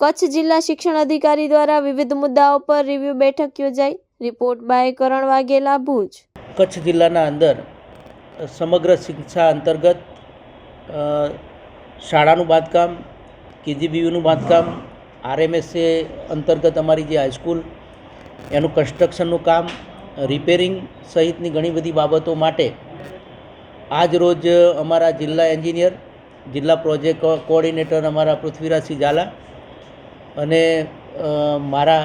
કચ્છ જિલ્લા શિક્ષણ અધિકારી દ્વારા વિવિધ મુદ્દાઓ પર રિવ્યુ બેઠક યોજાઈ. Report by Karan Vaghela, Bhuj. Kutch જિલ્લાના અંદર સમગ્ર શિક્ષા અંતર્ગત શાળાનું બાંધકામ, કેજીબીયુનું બાંધકામ, આરએમએસએ અંતર્ગત અમારી જે હાઈસ્કૂલ, એનું કન્સ્ટ્રક્શનનું કામ, રિપેરિંગ સહિતની ઘણી બધી બાબતો માટે આજ રોજ અમારા જિલ્લા એન્જિનિયર, જિલ્લા પ્રોજેક્ટ કોઓર્ડિનેટર અમારા પૃથ્વીરાજસિંહ ઝાલા અને મારા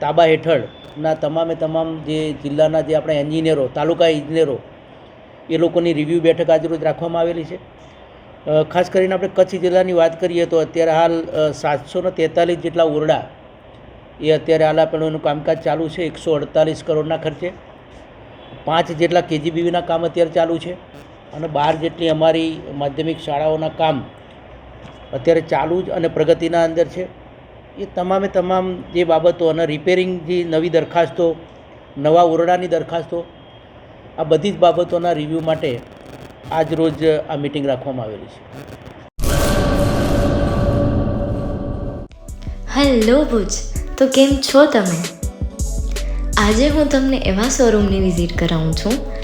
તાબા હેઠળના તમામે તમામ જે જિલ્લાના જે આપણા એન્જિનિયરો, તાલુકા ઇજનેરો એ લોકોની રિવ્યૂ બેઠક આજરોજ રાખવામાં આવેલી છે. ખાસ કરીને આપણે કચ્છ જિલ્લાની વાત કરીએ તો અત્યારે હાલ સાતસો ને તેતાલીસ જેટલા ઓરડા એ અત્યારે હાલ આપણું એનું કામકાજ ચાલુ છે. એકસો અડતાલીસ કરોડના ખર્ચે. પાંચ જેટલા કેજીબીવીના કામ અત્યારે ચાલુ છે. અને બાર જેટલી અમારી માધ્યમિક શાળાઓના કામ અત્યારે ચાલુ જ અને પ્રગતિના અંદર છે. એ તમામે તમામ જે બાબતો અને રિપેરિંગ જે નવી દરખાસ્તો, નવા ઓરડાની દરખાસ્તો, આ બધી જ બાબતોના રિવ્યૂ માટે આજ રોજ આ મિટિંગ રાખવામાં આવેલી છે. હેલો ભુજ, તો કેમ છો તમે? આજે હું તમને એવા શોરૂમની વિઝિટ કરાવું છું